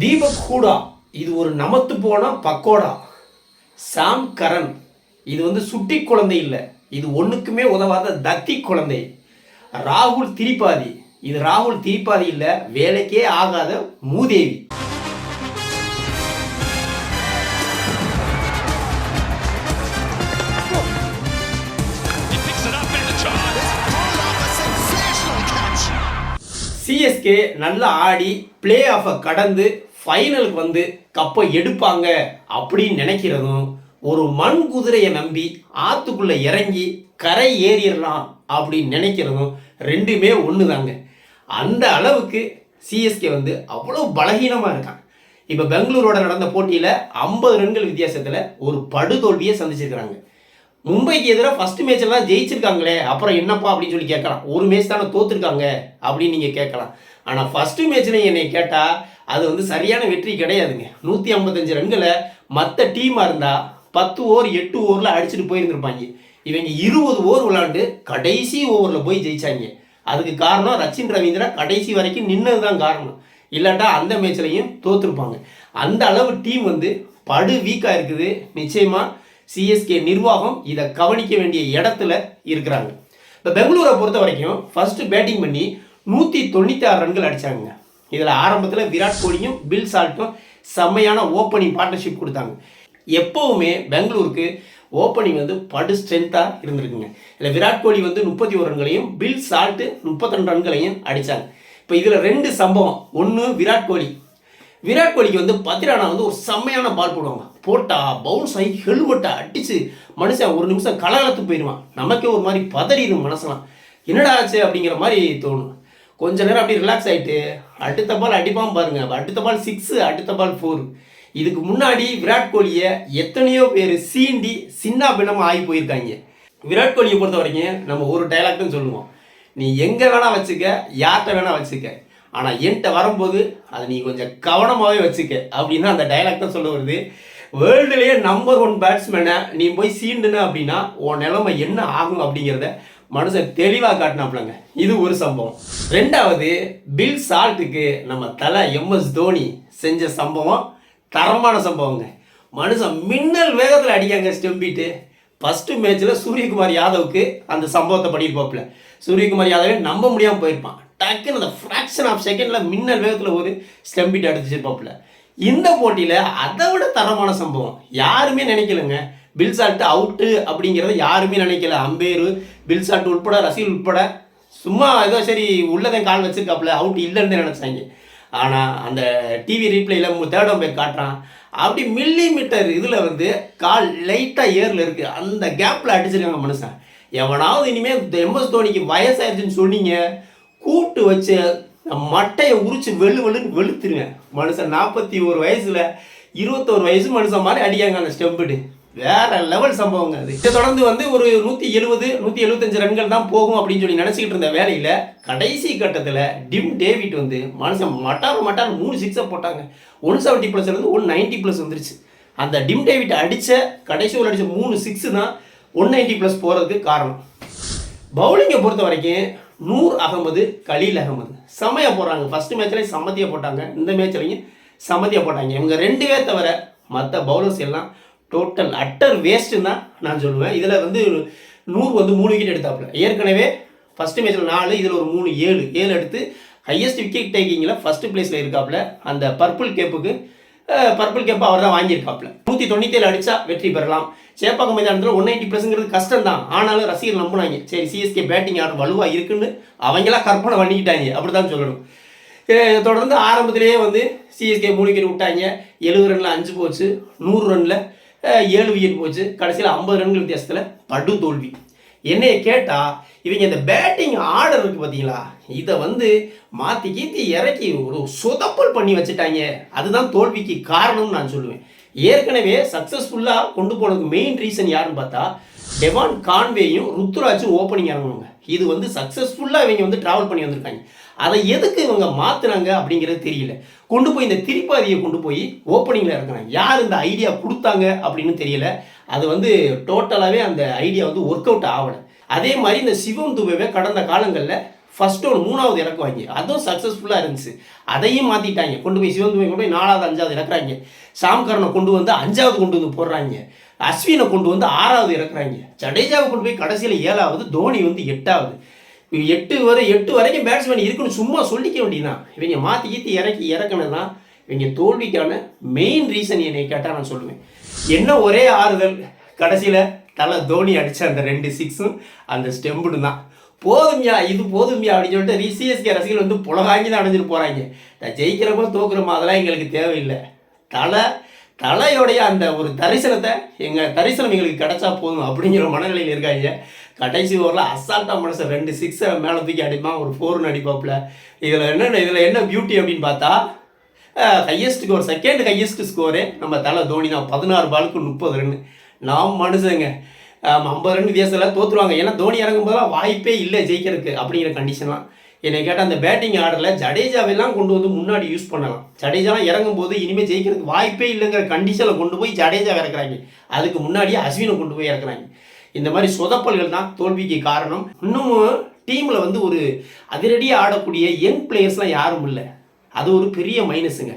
தீபக் ஹூடா இது ஒரு நமத்து போன பக்கோடா. சாம் கரன் இது வந்து சுட்டி குழந்தை இல்லை இது ஒன்றுக்குமே உதவாத தத்தி குழந்தை. ராகுல் திரிபாதி இது ராகுல் திரிபாதி இல்லை வேலைக்கே ஆகாத மூதேவி. சிஎஸ்கே நல்லா ஆடி பிளே ஆஃபை கடந்து ஃபைனலுக்கு வந்து கப்பை எடுப்பாங்க அப்படின்னு நினைக்கிறதும் ஒரு மண் குதிரையை நம்பி ஆற்றுக்குள்ளே இறங்கி கரை ஏறிடலாம் அப்படின்னு நினைக்கிறதும் ரெண்டுமே ஒன்று தாங்க அந்த அளவுக்கு சிஎஸ்கே வந்து அவ்வளோ பலகீனமாக இருக்காங்க. இப்போ பெங்களூரோட நடந்த போட்டியில் ஐம்பது ரன்கள் வித்தியாசத்தில் ஒரு படுதோல்வியை சந்திச்சிருக்கிறாங்க. மும்பைக்கு எதிராக ஃபர்ஸ்ட் மேட்ச் எல்லாம் ஜெயிச்சிருக்காங்களே அப்புறம் என்னப்பா அப்படின்னு சொல்லி கேட்கலாம். ஒரு மேட்ச் தானே தோத்துருக்காங்க அப்படின்னு நீங்கள் கேட்கலாம். ஆனால் ஃபஸ்ட்டு மேட்ச்சில் என்னை கேட்டால் அது வந்து சரியான வெற்றி கிடையாதுங்க. நூற்றி ஐம்பத்தஞ்சு ரன்களை மற்ற டீமாக இருந்தால் பத்து ஓவர் எட்டு ஓவரில் அடிச்சுட்டு போயிருந்திருப்பாங்க. இவங்க இருபது ஓவர் விளாண்டு கடைசி ஓவரில் போய் ஜெயிச்சாங்க. அதுக்கு காரணம் ரச்சின் ரவீந்திரா கடைசி வரைக்கும் நின்னது தான் காரணம். இல்லாட்டா அந்த மேட்ச்லையும் தோற்றுருப்பாங்க அந்த அளவு டீம் வந்து படு வீக்காக இருக்குது. நிச்சயமாக சிஎஸ்கே நிர்வாகம் இதை கவனிக்க வேண்டிய இடத்துல இருக்கிறாங்க. இப்போ பெங்களூரை பொறுத்த வரைக்கும் ஃபர்ஸ்ட் பேட்டிங் பண்ணி நூற்றி தொண்ணூற்றி ஆறு ரன்கள் அடித்தாங்க இதில் ஆரம்பத்தில் விராட் கோலியும் பில் சால்ட்டும் செம்மையான ஓப்பனிங் பார்ட்னர்ஷிப் கொடுத்தாங்க. எப்போவுமே பெங்களூருக்கு ஓப்பனிங் வந்து படு ஸ்ட்ரென்த்தாக இருந்திருக்குங்க. இல்லை விராட் கோலி வந்து முப்பத்தி ஒரு ரன்களையும் பில் சால்ட்டு முப்பத்தி ரன்களையும் அடித்தாங்க இப்போ இதில் ரெண்டு சம்பவம். ஒன்று விராட் கோலி. விராட் கோலிக்கு வந்து பத்திரானா வந்து ஒரு செம்மையான பால் போடுவாங்க. போட்டா பவுன்ஸ் ஆகி ஹெல்மெட்டை அடிச்சு மனுஷன் ஒரு நிமிஷம் கலகலத்து போயிடுவான். நமக்கே ஒரு மாதிரி பதறிடும் மனசெல்லாம். என்னடா ஆச்சு அப்படிங்கிற மாதிரி தோணும். கொஞ்ச நேரம் அப்படியே ரிலாக்ஸ் ஆகிட்டு அடுத்த பால் அடிப்பான் பாருங்க. அடுத்த பால் சிக்ஸு அடுத்த பால் ஃபோர் இதுக்கு முன்னாடி விராட் கோலியை எத்தனையோ பேர் சீண்டி சின்ன பின்னமாக ஆகி போயிருக்காங்க. விராட் கோலியை பொறுத்த வரைக்கும் நம்ம ஒரு டைலாக் தான் சொல்லுவோம். நீ எங்கே வேணால் வச்சுக்க யார்கிட்ட வேணால் வச்சுக்க. ஆனால் என்கிட்ட வரும்போது அதை நீ கொஞ்சம் கவனமாகவே வச்சுக்க அப்படின்னு அந்த டைலாக் தான் சொல்ல வருது. வேர்ல்டுலேயே நம்பர் ஒன் பேட்ஸ்மேனை நீ போய் சீண்டுன அப்படின்னா உன் நிலைமை என்ன ஆகும் அப்படிங்கிறத மனுஷன் தெளிவாக காட்டினாப்லங்க இது ஒரு சம்பவம். ரெண்டாவது பில் சால்ட்டுக்கு நம்ம தலை எம்எஸ் தோனி செஞ்ச சம்பவம் தரமான சம்பவங்க. மனுஷன் மின்னல் வேகத்தில் அடிக்காங்க ஸ்டெம்பிட்டு. ஃபஸ்ட்டு மேட்ச்சில் சூரியகுமார் யாதவுக்கு அந்த சம்பவத்தை பண்ணியிருப்பாப்புல. சூரியகுமார் யாதவே நம்ப முடியாமல் போயிருப்பான். டக்குன்னு அந்த ஃப்ராக்ஷன் ஆஃப் செகண்டில் மின்னல் வேகத்தில் ஒரு ஸ்டெம்பிட் அடிச்சிருப்பாப்புல இந்த போட்டியில் அதை விட தரமான சம்பவம். யாருமே நினைக்கலங்க. பில்சால்ட் அவுட்டு அப்படிங்கிறத யாருமே நினைக்கல. அம்பேரு பில்சால்ட் உட்பட ரசீல் உட்பட. சும்மா ஏதோ சரி உள்ளதான் கால் வச்சிருக்காப்புல. அவுட் இல்லைன்னு நினச்சாங்க. ஆனால் அந்த டிவி ரீப்ளேயில் தேர்ட் அம்பேர் காட்டுறான். அப்படி மில்லி மீட்டர் இதில் வந்து கால் லைட்டாக ஏரில் இருக்குது அந்த கேப்பில் அடிச்சிருக்காங்க மனுஷன். எவனாவது இனிமேல் எம்எஸ் தோனிக்கு வயசாயிருச்சுன்னு சொன்னீங்க. கூட்டு வச்சு மட்டையை உரிச்சு வெளு வெளுன்னு வெளுத்துருவேன் மனுஷன் நாற்பத்தி ஒரு வயசுல இருபத்தோரு வயசு மனுஷன் மாதிரி அடிக்காங்க அந்த ஸ்டெம்புடு வேற லெவல் சம்பவங்க அது. இதை தொடர்ந்து வந்து ஒரு நூற்றி எழுபது நூற்றி எழுபத்தஞ்சு ரன்கள் தான் போகும் அப்படின்னு சொல்லி நினச்சிக்கிட்டு இருந்த வேலையில் கடைசி கட்டத்தில் டிம் டேவிட் வந்து மனுஷன் மட்டார் மட்டார் மூணு சிக்ஸை போட்டாங்க. ஒன் செவன்ட்டி ப்ளஸ் இருந்து ஒன் நைன்ட்டி ப்ளஸ் வந்துருச்சு. அந்த டிம் டேவிட் அடித்த கடைசி ஒரு அடித்த மூணு சிக்ஸு தான் ஒன் நைன்ட்டி ப்ளஸ் போகிறதுக்கு காரணம். பவுலிங்கை பொறுத்த வரைக்கும் நூர் அகமது கலீல் அகமது. செமையாக போடுறாங்க. ஃபர்ஸ்ட் மேட்ச்லேயும் சம்மதியாக போட்டாங்க. இந்த மேட்ச்லையும் சம்மதியை போட்டாங்க. இவங்க ரெண்டு பேர் தவிர மற்ற பவுலர்ஸ் எல்லாம் டோட்டல் அட்டர் வேஸ்ட்டுன்னு தான் நான் சொல்லுவேன். இதில் வந்து நூறு வந்து மூணு விக்கெட் எடுத்தாப்புல. ஏற்கனவே ஃபஸ்ட்டு மேட்ச்சில் நாலு இதில் ஒரு மூணு ஏழு. ஏழு எடுத்து ஹையஸ்ட் விக்கெட் டேக்கிங்கில் ஃபஸ்ட்டு பிளேஸில் இருக்காப்புல. அந்த பர்பிள் கேப்புக்கு பர்பிள் கேப்பை அவர் தான் வாங்கியிருக்காப்புல. நூற்றி தொண்ணூற்றி ஏழு அடித்தா வெற்றி பெறலாம். சேப்பாக்கம் மைதானத்தில் ஒன் நைன்ட்டி ப்ளஸ்ங்கிறது கஷ்டம் தான் ஆனாலும் ரசிகர் நம்பினாங்க. சரி சிஎஸ்கே பேட்டிங் ஆர்டர் வலுவாக இருக்குன்னு அவங்களா கற்பனை பண்ணிக்கிட்டாங்க. அப்படி தான் சொல்லணும் தொடர்ந்து ஆரம்பத்திலேயே வந்து சிஎஸ்கே மூணு விக்கெட் விட்டாங்க. எழுபது ரனில் அஞ்சு போச்சு. நூறு ரனில் ஏழு விக்கெட் போச்சு. கடைசியில் ஐம்பது ரன்கள் வித்தியாசத்தில் படு தோல்வி. என்னைய கேட்டால் இவங்க இந்த பேட்டிங் ஆர்டர் இருக்குது பார்த்தீங்களா இதை வந்து மாற்றி கீத்தி இறக்கி ஒரு சொதப்பல் பண்ணி வச்சுட்டாங்க. அதுதான் தோல்விக்கு காரணம்னு நான் சொல்லுவேன். ஏற்கனவே சக்ஸஸ்ஃபுல்லாக கொண்டு போனதுக்கு மெயின் ரீசன் யாருன்னு பார்த்தா டெவான் கான்வேயும் ருத்துராஜும் ஓப்பனிங் இறங்குவாங்க இது வந்து சக்ஸஸ்ஃபுல்லாக இவங்க வந்து ட்ராவல் பண்ணி வந்திருக்காங்க. அதை எதுக்கு இவங்க மாத்துனாங்க அப்படிங்கிறது தெரியல. கொண்டு போய் இந்த திரிப்பாதியை கொண்டு போய் ஓப்பனிங்கில் இறக்குறாங்க யார் இந்த ஐடியா கொடுத்தாங்க அப்படின்னு தெரியல. அது வந்து டோட்டலாகவே அந்த ஐடியா வந்து ஒர்க் அவுட் ஆகலை. அதே மாதிரி இந்த சிவம் துபேவை கடந்த காலங்களில் ஃபஸ்ட்டு ஒன்று மூணாவது இறக்குவாங்க. அதுவும் சக்ஸஸ்ஃபுல்லாக இருந்துச்சு. அதையும் மாற்றிட்டாங்க கொண்டு போய் சிவந்துமை கொண்டு போய் நாலாவது அஞ்சாவது இறக்குறாங்க. சாம்கரனை கொண்டு வந்து அஞ்சாவது கொண்டு வந்து போடுறாங்க. அஸ்வினை கொண்டு வந்து ஆறாவது இறக்குறாங்க. ஜடேஜாவை கொண்டு போய் கடைசியில் ஏழாவது தோனி வந்து எட்டாவது. எட்டு வரை எட்டு வரைக்கும் பேட்ஸ்மேன் இருக்குன்னு சும்மா சொல்லிக்க வேண்டியதான் இவங்க மாற்றி கீத்தி இறக்கி இறக்குனது தான் இவங்க தோல்விக்கான மெயின் ரீசன் என்னை கேட்டால் நான் சொல்லுவேன். என்ன ஒரே ஆறுதல்? கடைசியில் தலை தோனி அடித்த அந்த ரெண்டு சிக்ஸும் அந்த ஸ்டெம்புடு தான் போதும்யா இது போதும்யா அப்படின்னு சொல்லிட்டு சிஎஸ்கே ரசிகர்கள் வந்து புலகாங்கி தான் அடைஞ்சிட்டு போகிறாங்க நான் ஜெயிக்கிறப்போ தோக்குறோமா அதெல்லாம் எங்களுக்கு தேவையில்லை. தலை தலையோடைய அந்த ஒரு தரிசனத்தை எங்கள் தரிசனம் எங்களுக்கு கிடைச்சா போதும் அப்படிங்கிற மனநிலையில் இருக்காங்க. கடைசி ஓவரில் அசால்ட்டாக மனுஷன் ரெண்டு சிக்ஸை மேலே தூக்கி அடிப்பான் ஒரு ஃபோர்னு அடிப்பாப்புல. இதில் என்ன இதில் என்ன பியூட்டி அப்படின்னு பார்த்தா ஹையஸ்ட் ஒரு செகண்ட் ஹையஸ்ட் ஸ்கோரு நம்ம தலை தோனி தான் பதினாறு பாலுக்கு முப்பது ரன் நாம் மனுஷங்க. ஐம்பது ரன் வித்தியாசத்தில் தோற்றுருவாங்க ஏன்னா தோனி இறங்கும் போதெல்லாம் வாய்ப்பே இல்லை ஜெயிக்கிறதுக்கு அப்படிங்கிற கண்டிஷன்லாம் என்னை கேட்டால் அந்த பேட்டிங் ஆர்டரில் ஜடேஜாவெல்லாம் கொண்டு வந்து முன்னாடி யூஸ் பண்ணலாம். ஜடேஜாலாம் இறங்கும் போது இனிமேல் ஜெயிக்கிறதுக்கு வாய்ப்பே இல்லைங்கிற கண்டிஷனில் கொண்டு போய் ஜடேஜா இறக்குறாங்க. அதுக்கு முன்னாடியே அஸ்வினை கொண்டு போய் இறக்குறாங்க. இந்த மாதிரி சொதப்பல்கள் தான் தோல்விக்கு காரணம். இன்னமும் டீமில் வந்து ஒரு அதிரடியாக ஆடக்கூடிய யங் பிளேயர்ஸ்லாம் யாரும் இல்லை. அது ஒரு பெரிய மைனஸுங்க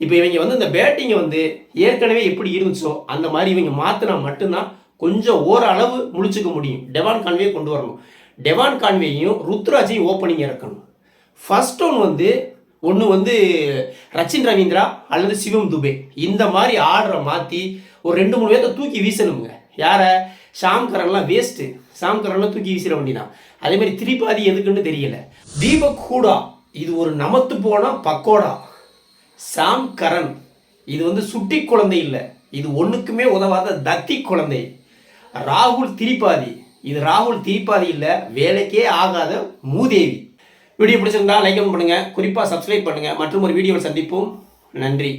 இப்போ இவங்க வந்து இந்த பேட்டிங்கை வந்து ஏற்கனவே எப்படி இருந்துச்சோ அந்த மாதிரி இவங்க மாற்றினா மட்டும்தான் கொஞ்சம் ஓரளவு முடிச்சுக்க முடியும். டெவான் கான்வே கொண்டு வரணும். டெவான் கான்வேயும் ருத்ராஜையும் ஓப்பனிங் இறக்கணும். ஃபர்ஸ்ட் ஒன் வந்து ஒன்று வந்து ரச்சின் ரவீந்திரா அல்லது சிவம் துபே. இந்த மாதிரி ஆர்டரை மாற்றி ஒரு ரெண்டு மூணு பேர்த்த தூக்கி வீசணுங்க. யாரை? ஷாம் கரன்லாம் வேஸ்ட்டு ஷாம் கரன்லாம் தூக்கி வீசிட வேண்டியதான் அதே மாதிரி திரிபாதி எதுக்குன்னு தெரியல. தீபக் ஹூடா இது ஒரு நமத்து போனால் பக்கோடா. சாம் கரன் இது வந்து சுட்டி குழந்தை இல்லை. இது ஒன்றுக்குமே உதவாத தத்தி குழந்தை. ராகுல் திரிபாதி. இது ராகுல் திரிபாதி இல்லை வேலைக்கே ஆகாத மூதேவி. வீடியோ பிடிச்சிருந்தா லைக் பண்ணுங்கள் குறிப்பாக சப்ஸ்கிரைப் பண்ணுங்கள் மற்றும் ஒரு வீடியோவில் சந்திப்போம். நன்றி.